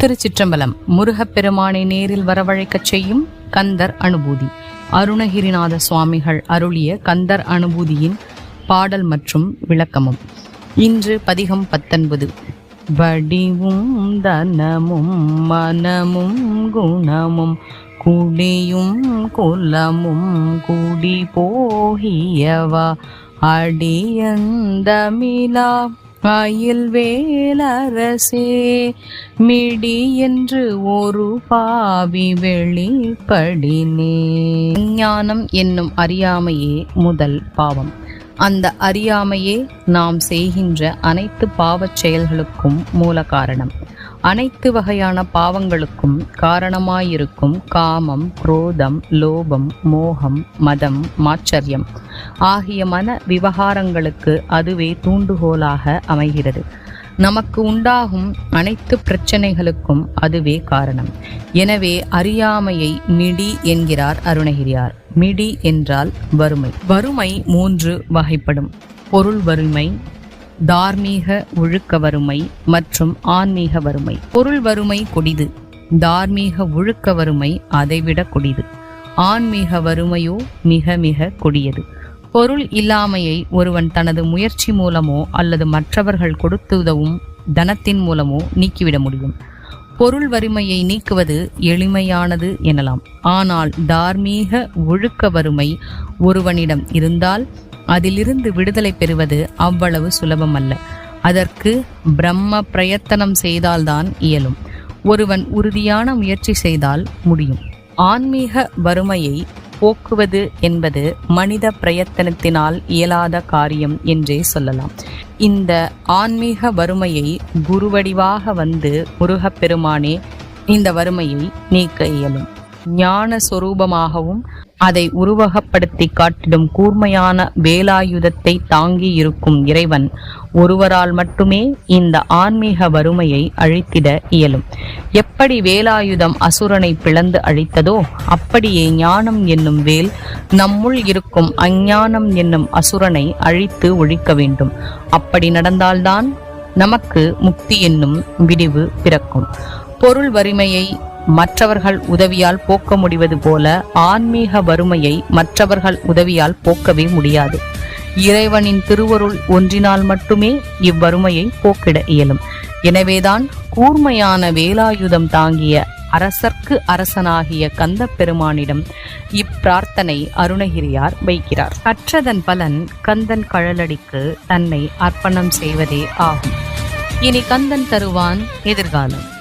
திருச்சிற்றம்பலம் முருகப்பெருமானை நேரில் வரவழைக்கச் செய்யும் கந்தர் அனுபூதி. அருணகிரிநாத சுவாமிகள் அருளிய கந்தர் அனுபூதியின் பாடல் மற்றும் விளக்கமும். இன்று பதிகம் பத்தொன்பது. வடிவும் தனமும் மனமும் குணமும் குடியும் குலமும் குடி போகியவா? அடியந்தமிழா அயில் வேலரசே மிடி என்று ஒரு பாவி வெளிப்படினே. ஞானம் என்னும் அறியாமையே முதல் பாவம். அந்த அறியாமையே நாம் செய்கின்ற அனைத்து பாவச் செயல்களுக்கும் மூல காரணம் அனைத்து வகையான பாவங்களுக்கும் காரணமாயிருக்கும் காமம் குரோதம் லோபம் மோகம் மதம் மாச்சரியம் ஆகிய மன விவகாரங்களுக்கு அதுவே தூண்டுகோலாக அமைகிறது. நமக்கு உண்டாகும் அனைத்து பிரச்சனைகளுக்கும் அதுவே காரணம். எனவே அறியாமையை மிடி என்கிறார் அருணகிரியார். மிடி என்றால் வறுமை. வறுமை மூன்று வகைப்படும். பொருள் வறுமை தார்மீக ஒழுக்க வறுமை மற்றும் ஆன்மீக வறுமை. பொருள் வறுமை கொடிது. தார்மீக ஒழுக்க வறுமை அதைவிட கொடிது. ஆன்மீக வறுமையோ மிக மிக கொடியது. பொருள் இல்லாமையை ஒருவன் தனது முயற்சி மூலமோ அல்லது மற்றவர்கள் கொடுத்து உதவும் தனத்தின் மூலமோ நீக்கிவிட முடியும். பொருள் வறுமையை நீக்குவது எளிமையானது எனலாம். ஆனால் தார்மீக ஒழுக்க வறுமை ஒருவனிடம் இருந்தால் அதிலிருந்து விடுதலை பெறுவது அவ்வளவு சுலபமல்ல. அதற்கு பிரம்ம பிரயத்தனம் செய்தால்தான் இயலும். ஒருவன் உறுதியான முயற்சி செய்தால் முடியும். ஆன்மீக வறுமையை போக்குவது என்பது மனித பிரயத்தனத்தினால் இயலாத காரியம் என்றே சொல்லலாம். இந்த ஆன்மீக வறுமையை குருவடிவாக வந்து முருகப்பெருமானே இந்த வறுமையை நீக்க இயலும். ஞான சொரூபமாகவும் அதை உருவகப்படுத்தி காட்டிடும் கூர்மையான வேலாயுதத்தை தாங்கி இருக்கும் இறைவன் ஒருவரால் மட்டுமே இந்த ஆன்மீக வறுமையை அழித்திட இயலும். எப்படி வேலாயுதம் அசுரனை பிளந்து அழித்ததோ அப்படியே ஞானம் என்னும் வேல் நம்முள் இருக்கும் அஞ்ஞானம் என்னும் அசுரனை அழித்து ஒழிக்க வேண்டும். அப்படி நடந்தால்தான் நமக்கு முக்தி என்னும் விடிவு பிறக்கும். பொருள் வறுமையை மற்றவர்கள் உதவியால் போக்க முடிவது போல ஆன்மீக வறுமையை மற்றவர்கள் உதவியால் போக்கவே முடியாது. இறைவனின் திருவருள் ஒன்றினால் மட்டுமே இவ்வறுமையை போக்கிட இயலும். எனவேதான் கூர்மையான வேலாயுதம் தாங்கிய அரசர்க்கு அரசனாகிய கந்த பெருமானிடம் இப்பிரார்த்தனை அருணகிரியார் வைக்கிறார். கற்றதன் பலன் கந்தன் கழலடிக்கு தன்னை அர்ப்பணம் செய்வதே ஆகும். இனி கந்தன் தருவான் எதிர்காலம்.